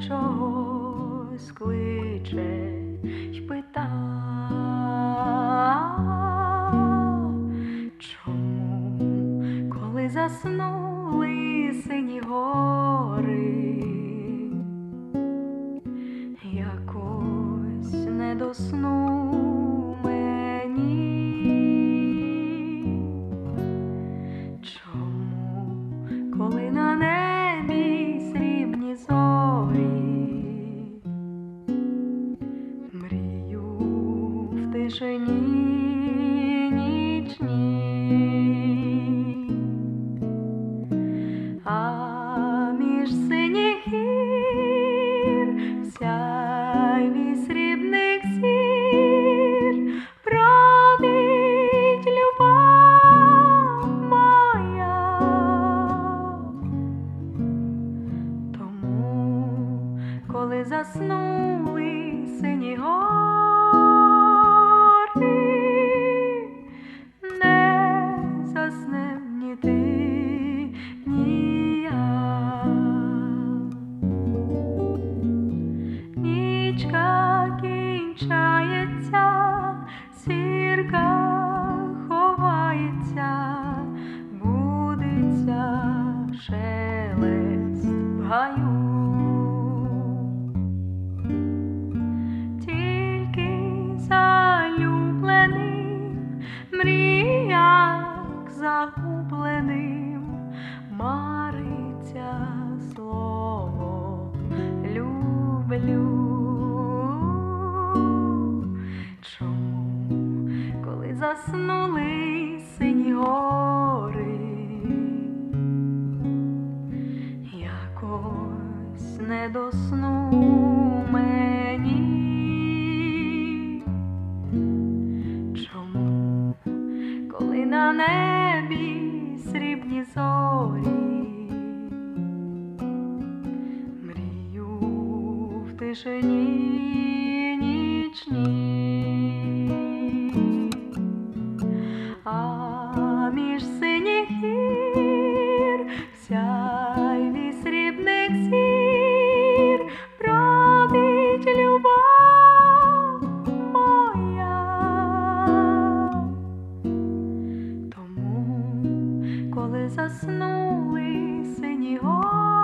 чогось кличе й пита, чому, коли заснули сині гори, якось не до сну мені, чому, коли тишині нічній, а між синіх гір сяйві срібних зір править любов моя. Тому, коли заснули сині гори, гаю. Тільки залюбленим, мріяк загубленим, мариться слово люблю. Чому, коли заснули якось не до сну мені. Чому, коли на небі срібні зорі, мрію в тишині коли заснули сині гори.